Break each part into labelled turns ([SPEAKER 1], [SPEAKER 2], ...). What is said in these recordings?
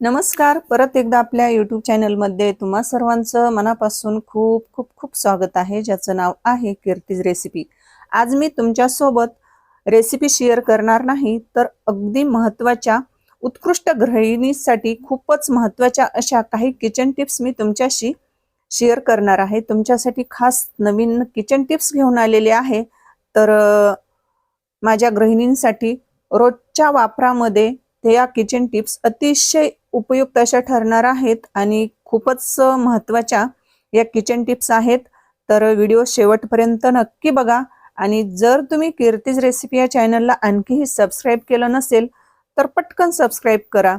[SPEAKER 1] नमस्कार. परत एकदा आपल्या युट्यूब चॅनलमध्ये तुम्हा सर्वांचं मनापासून खूप खूप खूप स्वागत आहे ज्याचं नाव आहे कीर्तीज रेसिपी आज मी तुमच्यासोबत रेसिपी शेअर करणार नाही तर अगदी महत्त्वाच्या उत्कृष्ट गृहिणीसाठी खूपच महत्त्वाच्या अशा काही किचन टिप्स मी तुमच्याशी शेअर करणार आहे. तुमच्यासाठी खास नवीन किचन टिप्स घेऊन आलेले आहे. तर माझ्या गृहिणींसाठी रोजच्या वापरामध्ये या किचन टिप्स अतिशय उपयुक्त अशा ठरणार आहेत आणि खूपच महत्त्वाच्या या किचन टिप्स आहेत. तर व्हिडिओ शेवटपर्यंत नक्की बघा आणि जर तुम्ही कीर्तीज रेसिपी या चॅनलला आणखीही सबस्क्राईब केलं नसेल तर पटकन सबस्क्राईब करा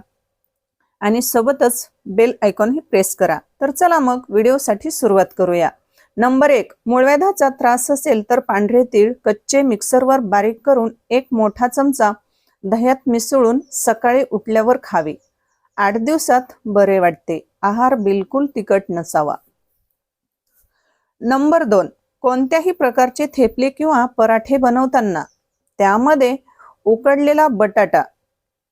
[SPEAKER 1] आणि सोबतच बेल आयकॉनही प्रेस करा. तर चला मग व्हिडिओसाठी सुरुवात करूया. नंबर एक मूळव्याधाचा त्रास असेल तर पांढरे तीळ कच्चे मिक्सरवर बारीक करून एक मोठा चमचा दह्यात मिसळून सकाळी उठल्यावर खावे. आठ दिवसात बरे वाटते. आहार बिलकुल तिखट नसावा. नंबर दोन. कोणत्याही प्रकारचे थेपले किंवा पराठे बनवताना त्यामध्ये उकडलेला बटाटा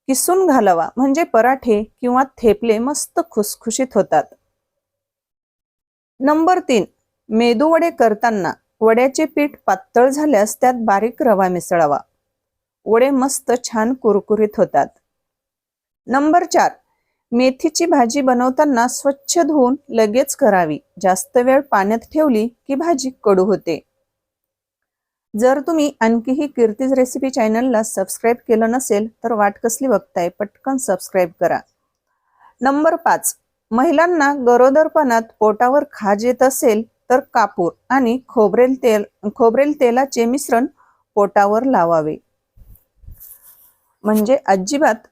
[SPEAKER 1] किसून घालावा. म्हणजे पराठे किंवा थेपले मस्त खुसखुशीत होतात. नंबर तीन. मेदू वडे करताना वड्याचे पीठ पातळ झाल्यास त्यात बारीक रवा मिसळावा. वडे मस्त छान कुरकुरीत होतात. नंबर चार मेथीची भाजी बनवताना स्वच्छ धुवून लगेच करावी. जास्त वेळ पाण्यात ठेवली की भाजी कडू होते. जर तुम्ही आणखीही कीर्तीज रेसिपी चॅनलला सबस्क्राईब केलं नसेल तर वाट कसली बघताय पटकन सबस्क्राईब करा. नंबर पाच महिलांना गरोदरपणात पोटावर खाज येत असेल तर कापूर आणि खोबरेल तेल खोबरेल तेलाचे मिश्रण पोटावर लावावे. म्हणजे अजिबात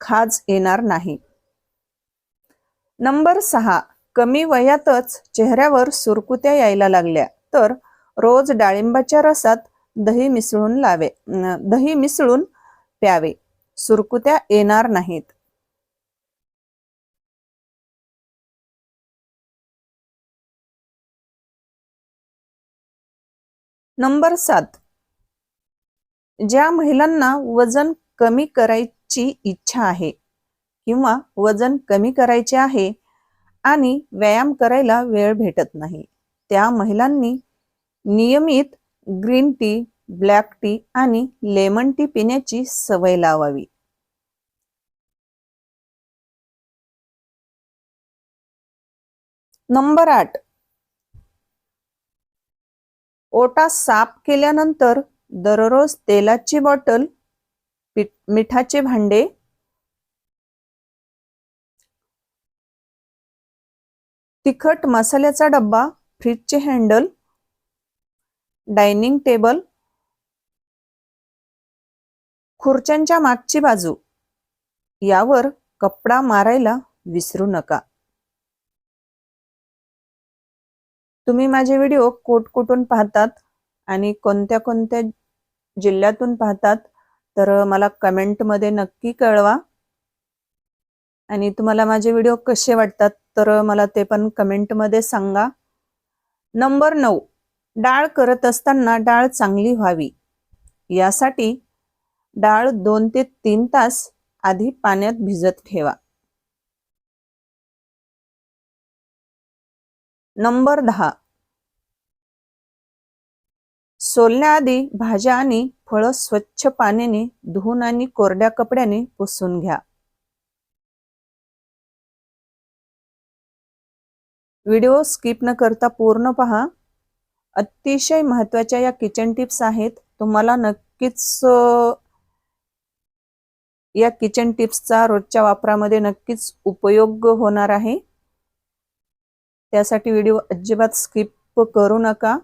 [SPEAKER 1] खाज येणार नाही. नंबर सहा. कमी वयातच चेहऱ्यावर सुरकुत्या यायला लागल्या. तर रोज डाळिंबाच्या रसात दही मिसळून लावे दही मिसळून प्यावे. सुरकुत्या येणार नाहीत. नंबर सात. ज्या महिलांना वजन कमी करायची इच्छा आहे किंवा वजन कमी करायचे आहे आणि व्यायाम करायला वेळ भेटत नाही. त्या महिलांनी नियमित ग्रीन टी ब्लॅक टी आणि लेमन टी पिण्याची सवय लावावी. नंबर आठ. ओटा साफ केल्यानंतर दररोज तेलाची बॉटल मिठाचे भांडे. तिखट मसाल्याचा डब्बा फ्रीजचे हँडल. Dining table. खुर्च्यांच्या मागची बाजू. यावर कपडा मारायला विसरू नका. तुम्ही माझे व्हिडिओ कोट कुठून पाहतात आणि कोणत्या कोणत्या जिल्ह्यातून पाहतात? तर मला कमेंटमध्ये नक्की कळवा. आणि तुम्हाला माझे व्हिडिओ कसे वाटतात तर मला ते पण कमेंटमध्ये सांगा. नंबर नऊ. डाळ करत असताना डाळ चांगली व्हावी. यासाठी डाळ दोन ते तीन तास आधी पाण्यात भिजत ठेवा. नंबर दहा. सोलण्याआधी भाज्या आणि फळं स्वच्छ पाण्याने धुवून आणि कोरड्या कपड्याने पुसून घ्या. व्हिडिओ स्किप न करता पूर्ण पहा. अतिशय महत्त्वाच्या या किचन टिप्स आहेत. तुम्हाला नक्कीच या किचन टिप्सचा रोजच्या वापरामध्ये नक्कीच उपयोग होणार आहे. त्यासाठी व्हिडिओ अजिबात स्किप करू नका.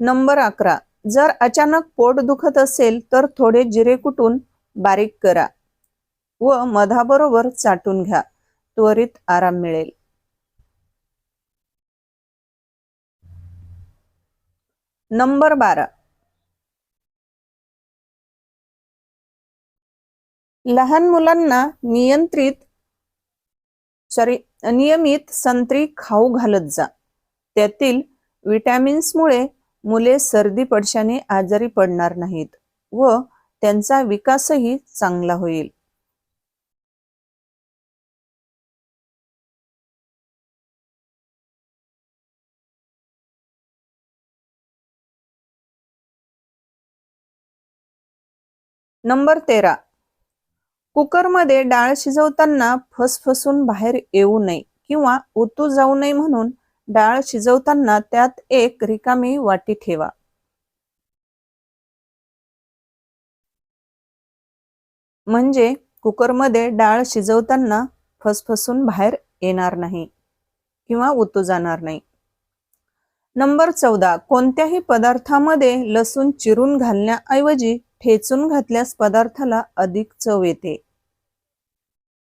[SPEAKER 1] नंबर अकरा. जर अचानक पोट दुखत असेल तर थोडे जिरे कुटून बारीक करा व मधाबरोबर चाटून घ्या. त्वरित आराम मिळेल. नंबर बारा. लहान मुलांना नियंत्रित सॉरी नियमित संत्री खाऊ घालत जा. त्यातील विटॅमिन्समुळे मुले सर्दी पडशाने आजारी पडणार नाहीत व त्यांचा विकासही चांगला होईल. नंबर तेरा. कुकरमध्ये डाळ शिजवताना फसफसून बाहेर येऊ नये किंवा ओतू जाऊ नये म्हणून डाळ शिजवताना त्यात एक रिकामी वाटी ठेवा. म्हणजे कुकरमध्ये डाळ शिजवताना फसफसून बाहेर येणार नाही किंवा उतू जाणार नाही. नंबर चौदा. कोणत्याही पदार्थामध्ये लसूण चिरून घालण्याऐवजी ठेचून घातल्यास पदार्थाला अधिक चव येते.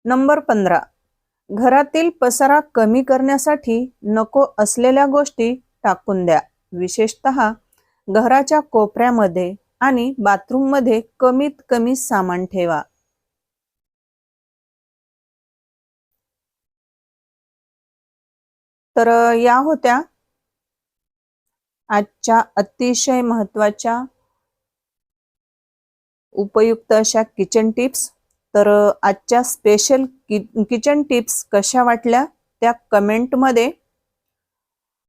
[SPEAKER 1] नंबर पंधरा. घरातील पसारा कमी करण्यासाठी नको असलेल्या गोष्टी टाकून द्या. विशेषत घराच्या कोपऱ्यामध्ये आणि बाथरूममध्ये कमीत कमी सामान ठेवा. तर या होत्या आजच्या अतिशय महत्त्वाच्या उपयुक्त अशा किचन टिप्स तर आजच्या स्पेशल कि किचन टिप्स कशा वाटल्या त्या कमेंटमध्ये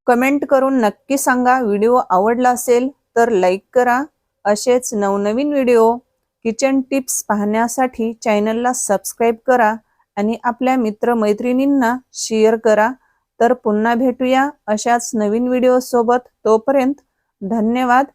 [SPEAKER 1] कमेंट करून नक्की सांगा. व्हिडिओ आवडला असेल तर लाईक करा. असेच नवनवीन व्हिडिओ किचन टिप्स पाहण्यासाठी चॅनलला सबस्क्राईब करा आणि आपल्या मित्रमैत्रिणींना शेअर करा. तर पुन्हा भेटूया अशाच नवीन व्हिडिओसोबत तोपर्यंत धन्यवाद.